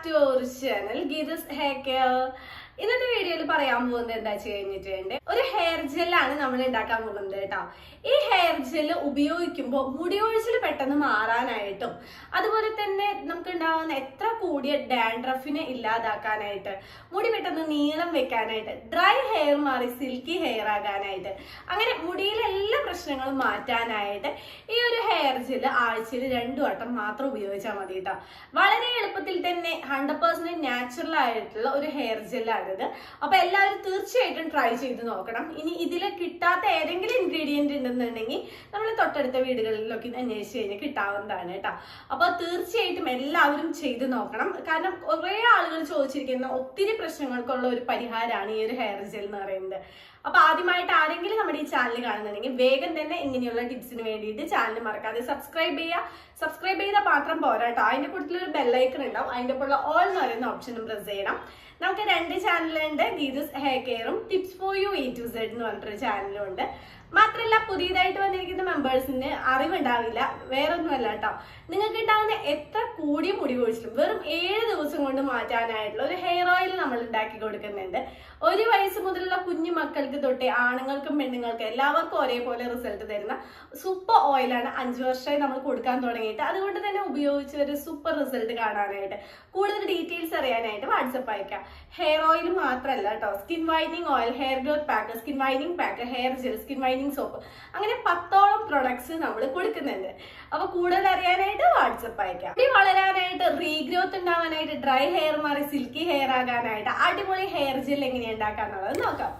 Back to our channel Geethas hair care ഇന്നത്തെ വീഡിയോയിൽ പറയാൻ പോകുന്നത് എന്താ വെച്ച് കഴിഞ്ഞിട്ടുണ്ട് ഒരു ഹെയർ ജെല്ലാണ് നമ്മൾ ഉണ്ടാക്കാൻ പോകുന്നത് കേട്ടോ. ഈ ഹെയർ ജെല്ല് ഉപയോഗിക്കുമ്പോൾ മുടി ഒഴിച്ചിൽ പെട്ടെന്ന് മാറാനായിട്ടും അതുപോലെ തന്നെ നമുക്ക് ഉണ്ടാവുന്ന എത്ര കൂടിയ ഡാൻഡ്രഫിനെ ഇല്ലാതാക്കാനായിട്ട് മുടി പെട്ടെന്ന് നീളം വെക്കാനായിട്ട് ഡ്രൈ ഹെയർ മാറി സിൽക്കി ഹെയർ ആകാനായിട്ട് അങ്ങനെ മുടിയിലെ എല്ലാ പ്രശ്നങ്ങളും മാറ്റാനായിട്ട് ഈ ഒരു ഹെയർ ജെല്ല് ആഴ്ചയിൽ രണ്ടു വട്ടം മാത്രം ഉപയോഗിച്ചാൽ മതി കേട്ടോ. വളരെ എളുപ്പത്തിൽ തന്നെ ഹൺഡ്രഡ് പെർസെന്റ് നാച്ചുറൽ ആയിട്ടുള്ള ഒരു ഹെയർ ജെല്ലാണിത് അപ്പൊ എല്ലാവരും തീർച്ചയായിട്ടും ട്രൈ ചെയ്ത് നോക്കണം. ഇനി ഇതിൽ കിട്ടാത്ത ഏതെങ്കിലും ഇൻഗ്രീഡിയന്റ് ഉണ്ടെന്നുണ്ടെങ്കിൽ നമ്മൾ തൊട്ടടുത്ത വീടുകളിലൊക്കെ അന്വേഷിച്ച് കഴിഞ്ഞാൽ കിട്ടാവുന്നതാണ് കേട്ടോ. അപ്പൊ തീർച്ചയായിട്ടും എല്ലാവരും ചെയ്ത് നോക്കണം. കാരണം കുറേ ആളുകൾ ചോദിച്ചിരിക്കുന്ന ഒത്തിരി പ്രശ്നങ്ങൾക്കുള്ള ഒരു പരിഹാരമാണ് ഈ ഒരു ഹെയർ ജെൽ എന്ന് പറയുന്നത്. അപ്പൊ ആദ്യമായിട്ട് ആരെങ്കിലും നമ്മുടെ ഈ ചാനൽ കാണുന്നുണ്ടെങ്കിൽ വേഗം തന്നെ ഇങ്ങനെയുള്ള ടിപ്സിന് വേണ്ടിയിട്ട് ചാനൽ മറക്കാതെ സബ്സ്ക്രൈബ് ചെയ്യുക. സബ്സ്ക്രൈബ് ചെയ്താൽ മാത്രം പോരാട്ടോ അതിന്റെ കൂട്ടത്തിൽ ഒരു ബെല്ലൈക്കൺ ഉണ്ടാവും. അതിന്റെ കൂടെ ഓൾ എന്ന് പറയുന്ന ഓപ്ഷനും പ്രസ് ചെയ്യണം. നമുക്ക് രണ്ട് ചാനലുണ്ട് Geethas hair കെയറും tips for you A to Z എന്ന് പറഞ്ഞിട്ടൊരു ചാനലും ഉണ്ട്. മാത്രമല്ല പുതിയതായിട്ട് വന്നിരിക്കുന്ന മെമ്പേഴ്സിന് അറിവുണ്ടാവില്ല. വേറൊന്നുമല്ല കേട്ടോ. നിങ്ങൾക്ക് ഉണ്ടാകുന്ന എത്ര കൂടിയ മുടി കൊഴിച്ചിലും വെറും ഏഴ് ദിവസം കൊണ്ട് മാറ്റാനായിട്ടുള്ള ഒരു ഹെയർ ഓയിൽ നമ്മൾ ഉണ്ടാക്കി കൊടുക്കുന്നുണ്ട്. ഒരു വയസ്സ് മുതലുള്ള കുഞ്ഞു മക്കൾക്ക് തൊട്ടേ ആണുങ്ങൾക്കും പെണ്ണുങ്ങൾക്കും എല്ലാവർക്കും ഒരേപോലെ റിസൾട്ട് തരുന്ന സൂപ്പർ ഓയിലാണ് അഞ്ചു വർഷമായി നമ്മൾ കൊടുക്കാൻ തുടങ്ങിയിട്ട്. അതുകൊണ്ട് തന്നെ ഉപയോഗിച്ച് ഒരു സൂപ്പർ റിസൾട്ട് കാണാനായിട്ട്. കൂടുതൽ ഡീറ്റെയിൽസ് അറിയാനായിട്ട് വാട്സപ്പ് അയക്കാം. ഹെയർ ഓയിൽ മാത്രമല്ല കേട്ടോ. Skin whitening oil hair growth pack skin whitening pack hair gel skin whitening soap അങ്ങനെ പത്തോളം പ്രൊഡക്ട്സ് നമ്മൾ കൊടുക്കുന്നുണ്ട്. അപ്പൊ കൂടുതൽ അറിയാനായിട്ട് വാട്സപ്പ് അയക്കാം. മുടി വളരാനായിട്ട് റീഗ്രോത്ത് ഉണ്ടാവാനായിട്ട് ഡ്രൈ ഹെയർ മാറി സിൽക്കി ഹെയർ ആകാനായിട്ട് അടിപൊളി ഹെയർ ജെൽ എങ്ങനെയാണ് ഉണ്ടാക്കാന്നുള്ളത് നോക്കാം.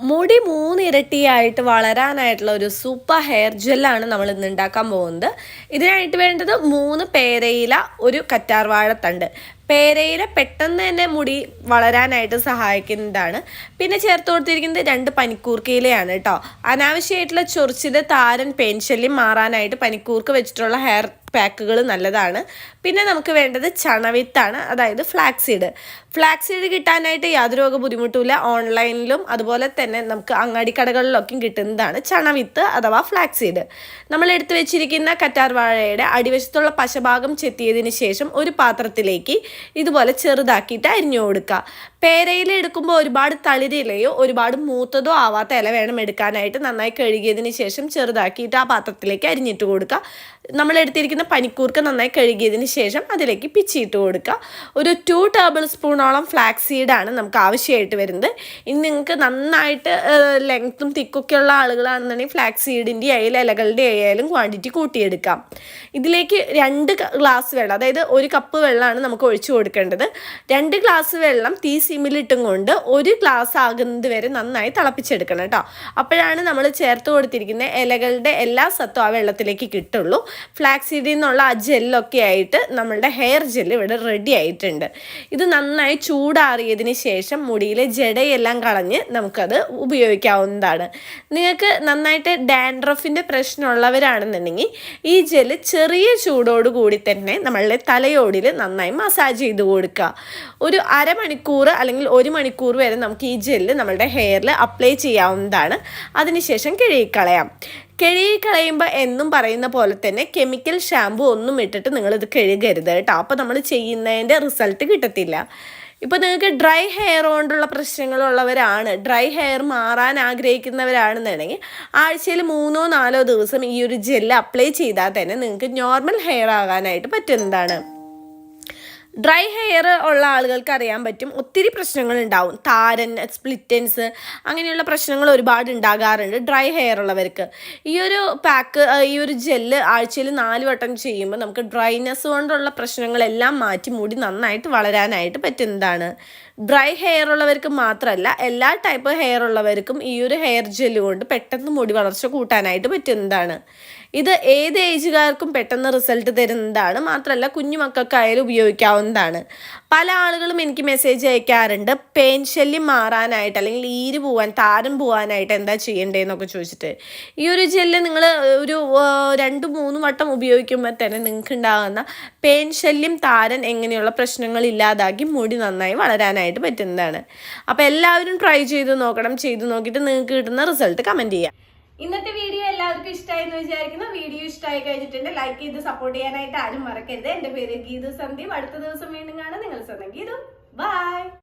മുടി മൂന്നിരട്ടിയായിട്ട് വളരാനായിട്ടുള്ള ഒരു സൂപ്പർ ഹെയർ ജെല്ലാണ് നമ്മൾ ഇന്ന് ഉണ്ടാക്കാൻ പോകുന്നത്. ഇതിനായിട്ട് വേണ്ടത് മൂന്ന് പേരയില ഒരു കറ്റാർവാഴത്തണ്ട് പേരയില പെട്ടെന്ന് തന്നെ മുടി വളരാനായിട്ട് സഹായിക്കുന്നതാണ്. പിന്നെ ചേർത്ത് കൊടുത്തിരിക്കുന്നത് രണ്ട് പനിക്കൂർക്കയിലയാണ് കേട്ടോ അനാവശ്യമായിട്ടുള്ള ചൊറിച്ചിൽ താരൻ പെൻശല്യം മാറാനായിട്ട് പനിക്കൂർക്ക വെച്ചിട്ടുള്ള ഹെയർ പാക്കുകൾ നല്ലതാണ്. പിന്നെ നമുക്ക് വേണ്ടത് ചണവിത്താണ് അതായത് ഫ്ലാക്സീഡ്. ഫ്ലാക്സീഡ് കിട്ടാനായിട്ട് യാതൊരു വക ബുദ്ധിമുട്ടില്ല ഓൺലൈനിലും അതുപോലെ തന്നെ നമുക്ക് അങ്ങാടി കടകളിലൊക്കെ കിട്ടുന്നതാണ് ചണവിത്ത് അഥവാ ഫ്ലാക്സീഡ്. നമ്മൾ എടുത്തു വെച്ചിരിക്കുന്ന കറ്റാർ വാഴയുടെ അടിവശത്തുള്ള പശഭാഗം ചെത്തിയതിന് ശേഷം ഒരു പാത്രത്തിലേക്ക് ഇതുപോലെ ചെറുതാക്കിയിട്ട് അരിഞ്ഞു കൊടുക്കുക. പേരയില എടുക്കുമ്പോൾ ഒരുപാട് തളിരിലയോ ഒരുപാട് മൂത്തതോ ആവാത്ത ഇല വേണം എടുക്കാനായിട്ട് നന്നായി കഴുകിയതിന് ശേഷം ചെറുതാക്കിയിട്ട് ആ പാത്രത്തിലേക്ക് അരിഞ്ഞിട്ട് കൊടുക്കുക. നമ്മൾ എടുത്തിരിക്കുന്ന പനിക്കൂർക്ക നന്നായി കഴുകിയതിന് ശേഷം അതിലേക്ക് പിച്ചിയിട്ട് കൊടുക്കുക. ഒരു ടു ടേബിൾ സ്പൂണോളം ഫ്ലാക്സ് സീഡാണ് നമുക്ക് ആവശ്യമായിട്ട് വരുന്നത്. ഇനി നിങ്ങൾക്ക് നന്നായിട്ട് ലെങ്ത്തും തിക്കൊക്കെ ഉള്ള ആളുകളാണെന്നുണ്ടെങ്കിൽ ഫ്ലാക്സ് സീഡിന്റെ ആയാലും ഇലകളുടെ ആയാലും ക്വാണ്ടിറ്റി കൂട്ടിയെടുക്കാം. ഇതിലേക്ക് രണ്ട് ഗ്ലാസ് വെള്ളം അതായത് ഒരു കപ്പ് വെള്ളമാണ് നമുക്ക് ഒഴിച്ചു കൊടുക്കേണ്ടത്. രണ്ട് ഗ്ലാസ് വെള്ളം തീ സിമ്മിലിട്ടും കൊണ്ട് ഒരു ഗ്ലാസ് ആകുന്നത് വരെ നന്നായി തിളപ്പിച്ചെടുക്കണം കേട്ടോ. അപ്പോഴാണ് നമ്മൾ ചേർത്ത് കൊടുത്തിരിക്കുന്ന ഇലകളുടെ എല്ലാ സത്തും ആ വെള്ളത്തിലേക്ക് കിട്ടുള്ളൂ. ഫ്ലാക്സീഡിൽ നിന്നുള്ള ആ ജെല്ലൊക്കെ ആയിട്ട് നമ്മളുടെ ഹെയർ ജെൽ ഇവിടെ റെഡി ആയിട്ടുണ്ട്. ഇത് നന്നായി ചൂടാറിയതിന് ശേഷം മുടിയിലെ ജടയെല്ലാം കളഞ്ഞ് നമുക്കത് ഉപയോഗിക്കാവുന്നതാണ്. നിങ്ങൾക്ക് നന്നായിട്ട് ഡാൻഡ്രഫിന്റെ പ്രശ്നമുള്ളവരാണെന്നുണ്ടെങ്കിൽ ഈ ജെൽ ചെറിയ ചൂടോട് കൂടി തന്നെ നമ്മളുടെ തലയോടിൽ നന്നായി മസാജ് ചെയ്ത് കൊടുക്കുക. ഒരു അരമണിക്കൂർ അല്ലെങ്കിൽ ഒരു മണിക്കൂർ വരെ നമുക്ക് ഈ ജെല്ല് നമ്മുടെ ഹെയറിൽ അപ്ലൈ ചെയ്യാവുന്നതാണ്. അതിനുശേഷം കിഴുകിക്കളയാം. കഴുകി കളയുമ്പോൾ എന്നും പറയുന്ന പോലെ തന്നെ കെമിക്കൽ ഷാമ്പു ഒന്നും ഇട്ടിട്ട് നിങ്ങളിത് കഴുകരുത് കേട്ടോ. അപ്പോൾ നമ്മൾ ചെയ്യുന്നതിന്റെ റിസൾട്ട് കിട്ടത്തില്ല. ഇപ്പോൾ നിങ്ങൾക്ക് ഡ്രൈ ഹെയർ കൊണ്ടുള്ള പ്രശ്നങ്ങളുള്ളവരാണ് ഡ്രൈ ഹെയർ മാറാൻ ആഗ്രഹിക്കുന്നവരാണെന്നുണ്ടെങ്കിൽ ആഴ്ചയിൽ മൂന്നോ നാലോ ദിവസം ഈ ഒരു ജെല്ല് അപ്ലൈ ചെയ്താൽ തന്നെ നിങ്ങൾക്ക് നോർമൽ ഹെയർ ആകാനായിട്ട് പറ്റുന്നതാണ്. ഡ്രൈ ഹെയർ ഉള്ള ആളുകൾക്ക് അറിയാൻ പറ്റും. ഒത്തിരി പ്രശ്നങ്ങൾ ഉണ്ടാവും താരൻ സ്പ്ലിറ്റൻസ് അങ്ങനെയുള്ള പ്രശ്നങ്ങൾ ഒരുപാട് ഉണ്ടാകാറുണ്ട് ഡ്രൈ ഹെയർ ഉള്ളവർക്ക്. ഈ ഒരു പാക്ക് ഈ ഒരു ജെല്ല് ആഴ്ചയിൽ നാല് വട്ടം ചെയ്യുമ്പോൾ നമുക്ക് ഡ്രൈനെസ് കൊണ്ടുള്ള പ്രശ്നങ്ങളെല്ലാം മാറ്റി മൂടി നന്നായിട്ട് വളരാനായിട്ട് പറ്റുന്നതാണ് ഡ്രൈ ഹെയർ ഉള്ളവർക്ക് മാത്രമല്ല എല്ലാ ടൈപ്പ് ഹെയർ ഉള്ളവർക്കും ഈ ഒരു ഹെയർ ജെല്ല് കൊണ്ട് പെട്ടെന്ന് മുടി വളർച്ച കൂട്ടാനായിട്ട് പറ്റുന്നതാണ് ഇത് ഏത് ഏജുകാർക്കും പെട്ടെന്ന് റിസൾട്ട് തരുന്നതാണ്. മാത്രമല്ല കുഞ്ഞു മക്കൾക്കായാലും ഉപയോഗിക്കാവുന്നതാണ്. പല ആളുകളും എനിക്ക് മെസ്സേജ് അയക്കാറുണ്ട്. പെയിൻ ശല്യം മാറാനായിട്ട് അല്ലെങ്കിൽ ഈര് പോവാൻ താരം പോവാനായിട്ട് എന്താ ചെയ്യേണ്ടതെന്നൊക്കെ ചോദിച്ചിട്ട്. ഈ ഒരു ജെല്ല് നിങ്ങൾ ഒരു രണ്ട് മൂന്ന് വട്ടം ഉപയോഗിക്കുമ്പോൾ തന്നെ നിങ്ങൾക്ക് ഉണ്ടാകുന്ന പെയിൻ ശല്യം താരൻ എങ്ങനെയുള്ള പ്രശ്നങ്ങൾ ഇല്ലാതാക്കി മുടി നന്നായി വളരാനായിട്ട് പറ്റുന്നതാണ്. അപ്പോൾ എല്ലാവരും ട്രൈ ചെയ്ത് നോക്കണം. ചെയ്ത് നോക്കിയിട്ട് നിങ്ങൾക്ക് കിട്ടുന്ന റിസൾട്ട് കമന്റ് ചെയ്യാം. ഇന്നത്തെ വീഡിയോ എല്ലാവർക്കും ഇഷ്ടമായെന്ന് വിചാരിക്കുന്നു. വീഡിയോ ഇഷ്ടമായി കഴിഞ്ഞിട്ടുണ്ട് ലൈക്ക് ചെയ്ത് സപ്പോർട്ട് ചെയ്യാനായിട്ട് ആരും മറക്കരുത്. എന്റെ പേര് ഗീതു സന്ദീപ്. അടുത്ത ദിവസം വീണ്ടും കാണാം. നിങ്ങൾ സ്വന്തം ഗീതു. ബൈ